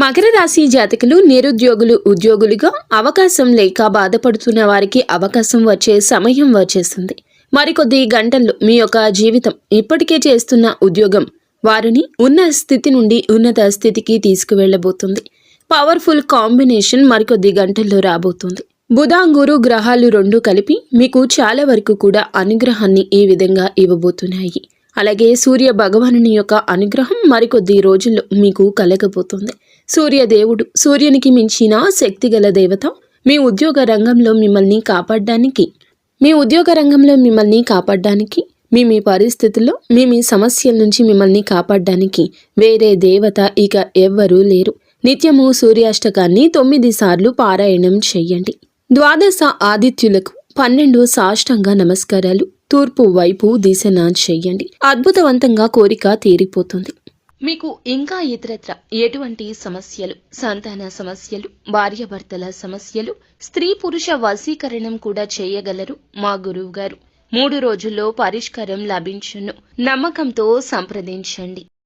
మకర రాశి జాతకులు నిరుద్యోగులు ఉద్యోగులుగా అవకాశం లేక బాధపడుతున్న వారికి అవకాశం వచ్చే సమయం వచ్చేస్తుంది. మరికొద్ది గంటల్లో మీ యొక్క జీవితం ఇప్పటికే చేస్తున్న ఉద్యోగం వారిని ఉన్న స్థితి నుండి ఉన్నత స్థితికి తీసుకువెళ్ళబోతుంది. పవర్ఫుల్ కాంబినేషన్ మరికొద్ది గంటల్లో రాబోతుంది. బుధాంగురు గ్రహాలు రెండు కలిపి మీకు చాలా వరకు కూడా అనుగ్రహాన్ని ఈ విధంగా ఇవ్వబోతున్నాయి. అలాగే సూర్య భగవానుని యొక్క అనుగ్రహం మరికొద్ది రోజుల్లో మీకు కలగబోతుంది. సూర్యదేవుడు. సూర్యునికి మించిన శక్తిగల దేవత మీ ఉద్యోగ రంగంలో మిమ్మల్ని కాపాడడానికి మీ ఉద్యోగ రంగంలో మిమ్మల్ని కాపాడడానికి మీ మీ పరిస్థితుల్లో మీ మీ సమస్యల నుంచి మిమ్మల్ని కాపాడడానికి వేరే దేవత ఇక ఎవ్వరూ లేరు. నిత్యము సూర్యాష్టకాన్ని తొమ్మిది సార్లు పారాయణం చెయ్యండి ద్వాదశ ఆదిత్యులకు పన్నెండు సాష్టంగ నమస్కారాలు. తూర్పు వైపు దిశన చెయ్యండి అద్భుతవంతంగా కోరిక తీరిపోతుంది. మీకు ఇంకా ఇతరత్ర ఎటువంటి సమస్యలు సంతాన సమస్యలు భార్యాభర్తల సమస్యలు స్త్రీ పురుష వశీకరణం కూడా చేయగలరు? మా గురువు గారు మూడు రోజుల్లో పరిష్కారం లభించును. నమ్మకంతో సంప్రదించండి.